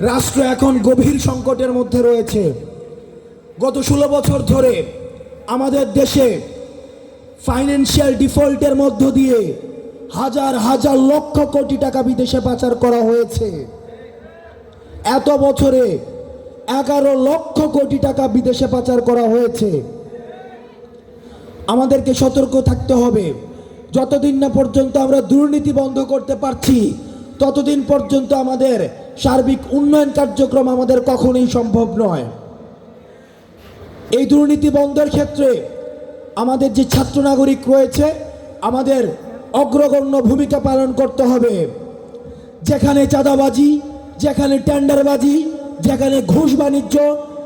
রাষ্ট্র এখন গভীর সংকটের মধ্যে রয়েছে। গত ষোলো বছর ধরে আমাদের দেশে ফাইন্যান্সিয়াল ডিফল্টের মধ্য দিয়ে হাজার হাজার লক্ষ কোটি টাকা বিদেশে পাচার করা হয়েছে। এত বছরে এগারো লক্ষ কোটি টাকা বিদেশে পাচার করা হয়েছে। আমাদেরকে সতর্ক থাকতে হবে। যতদিন না পর্যন্ত আমরা দুর্নীতি বন্ধ করতে পারছি, ততদিন পর্যন্ত আমাদের সার্বিক উন্নয়ন কার্যক্রম আমাদের কখনোই সম্ভব নয়। এই দুর্নীতি বন্ধের ক্ষেত্রে আমাদের যে ছাত্র নাগরিক রয়েছে, আমাদের অগ্রগণ্য ভূমিকা পালন করতে হবে। যেখানে চাঁদাবাজি, যেখানে টেন্ডারবাজি, যেখানে ঘুষ বাণিজ্য,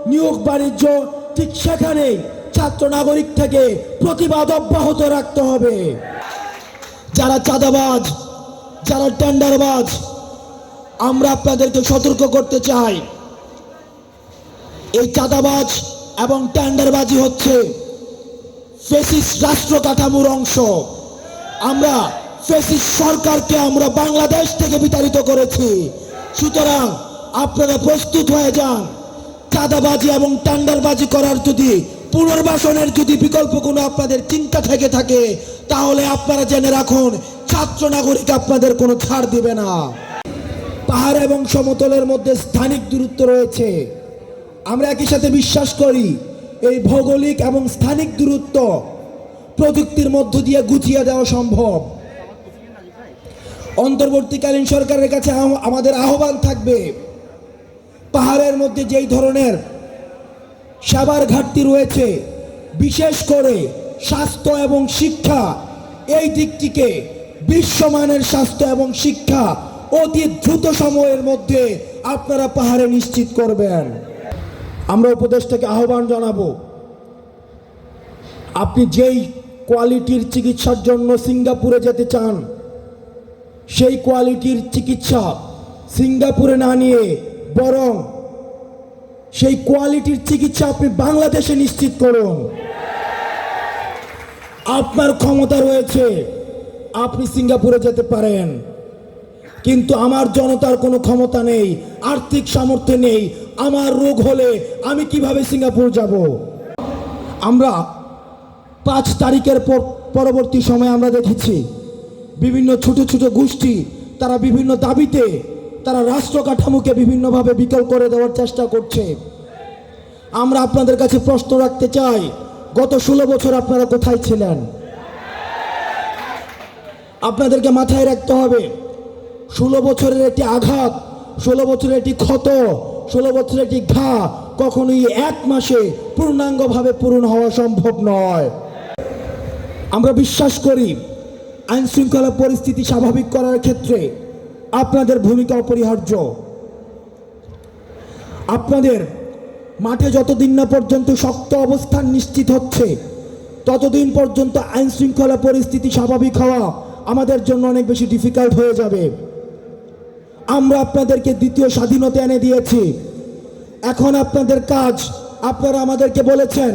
নিয়োগ বাণিজ্য, ঠিক সেখানে ছাত্র নাগরিক থেকে প্রতিবাদ অব্যাহত রাখতে হবে। যারা চাঁদাবাজ, যারা টেন্ডারবাজ আমরা আপনাদেরকে সতর্ক করতে চাই। এই চাঁদাবাজ এবং ট্যান্ডারবাজি হচ্ছে ফেসিস রাষ্ট্র কাঠামোর অংশ। আমরা ফেসিস সরকারকে আমরা বাংলাদেশ থেকে বিতাড়িত করেছি। সুতরাং আপনারা প্রস্তুত হয়ে যান। চাঁদাবাজি এবং টেন্ডারবাজি করার যদি পুনর্বাসনের যদি বিকল্প কোনো আপনাদের চিন্তা থেকে থাকে, তাহলে আপনারা জেনে রাখুন, ছাত্র নাগরিক আপনাদের কোনো ছাড় দিবে না। পাহাড় এবং সমতলের মধ্যে স্থানিক দূরত্ব রয়েছে। আমরা একই সাথে বিশ্বাস করি, এই ভৌগোলিক এবং স্থানিক দূরত্ব প্রযুক্তির মধ্য দিয়ে গুছিয়ে দেওয়া সম্ভব। অন্তর্বর্তীকালীন সরকারের কাছে আমাদের আহ্বান থাকবে, পাহাড়ের মধ্যে যেই ধরনের সেবার ঘাটতি রয়েছে, বিশেষ করে স্বাস্থ্য এবং শিক্ষা, এই দিকটিকে বিশ্বমানের স্বাস্থ্য এবং শিক্ষা অতি দ্রুত সময়ের মধ্যে আপনারা পাহাড়ে নিশ্চিত করবেন। আমরা উপদেশটাকে আহ্বান জানাব, আপনি যেই কোয়ালিটির চিকিৎসার জন্য সিঙ্গাপুরে যেতে চান, সেই কোয়ালিটির চিকিৎসা সিঙ্গাপুরে না নিয়ে বরং সেই কোয়ালিটির চিকিৎসা আপনি বাংলাদেশে নিশ্চিত করুন। আপনার ক্ষমতা রয়েছে, আপনি সিঙ্গাপুরে যেতে পারেন। কিন্তু আমার জনতার কোনো ক্ষমতা নেই, আর্থিক সামর্থ্য নেই, আমার রোগ হলে আমি কীভাবে সিঙ্গাপুর যাব? আমরা পাঁচ তারিখের পর, পরবর্তী সময়ে আমরা দেখেছি, বিভিন্ন ছোট ছোট গোষ্ঠী, তারা বিভিন্ন দাবিতে, তারা রাষ্ট্র কাঠামোকে বিভিন্নভাবে বিকল করে দেওয়ার চেষ্টা করছে। আমরা আপনাদের কাছে প্রশ্ন রাখতে চাই, গত ষোলো বছর আপনারা কোথায় ছিলেন? আপনাদেরকে মাথায় রাখতে হবে ষোলো বছরের একটি আঘাত, ষোলো বছরের একটি ক্ষত, ষোলো বছরের একটি ঘা কখনোই এক মাসে পূর্ণাঙ্গভাবে পূরণ হওয়া সম্ভব নয়। আমরা বিশ্বাস করি আইন শৃঙ্খলা পরিস্থিতি স্বাভাবিক করার ক্ষেত্রে আপনাদের ভূমিকা অপরিহার্য। আপনাদের মাঠে যতদিন না পর্যন্ত শক্ত অবস্থান নিশ্চিত হচ্ছে, ততদিন পর্যন্ত আইন শৃঙ্খলা পরিস্থিতি স্বাভাবিক হওয়া আমাদের জন্য অনেক বেশি ডিফিকাল্ট হয়ে যাবে। আমরা আপনাদেরকে দ্বিতীয় স্বাধীনতা এনে দিয়েছি। এখন আপনাদের কাজ, আপনারা আমাদেরকে বলেছেন,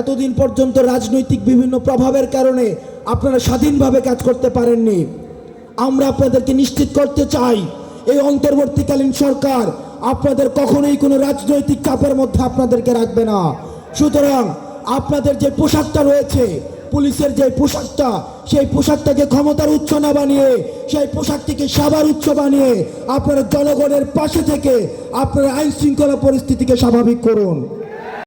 এতদিন পর্যন্ত রাজনৈতিক বিভিন্ন প্রভাবের কারণে আপনারা স্বাধীনভাবে কাজ করতে পারেননি। আমরা আপনাদেরকে নিশ্চিত করতে চাই, এই অন্তর্বর্তীকালীন সরকার আপনাদের কখনোই কোনো রাজনৈতিক চাপের মধ্যে আপনাদেরকে রাখবে না। সুতরাং আপনাদের যে পোশাকটা রয়েছে পুলিশের যে পোশাকটা, সেই পোশাকটাকে ক্ষমতার উচ্চ না বানিয়ে, সেই পোশাকটিকে সবার উচ্চ বানিয়ে আপনার জনগণের পাশে থেকে আপনার আইন শৃঙ্খলা পরিস্থিতিকে স্বাভাবিক করুন।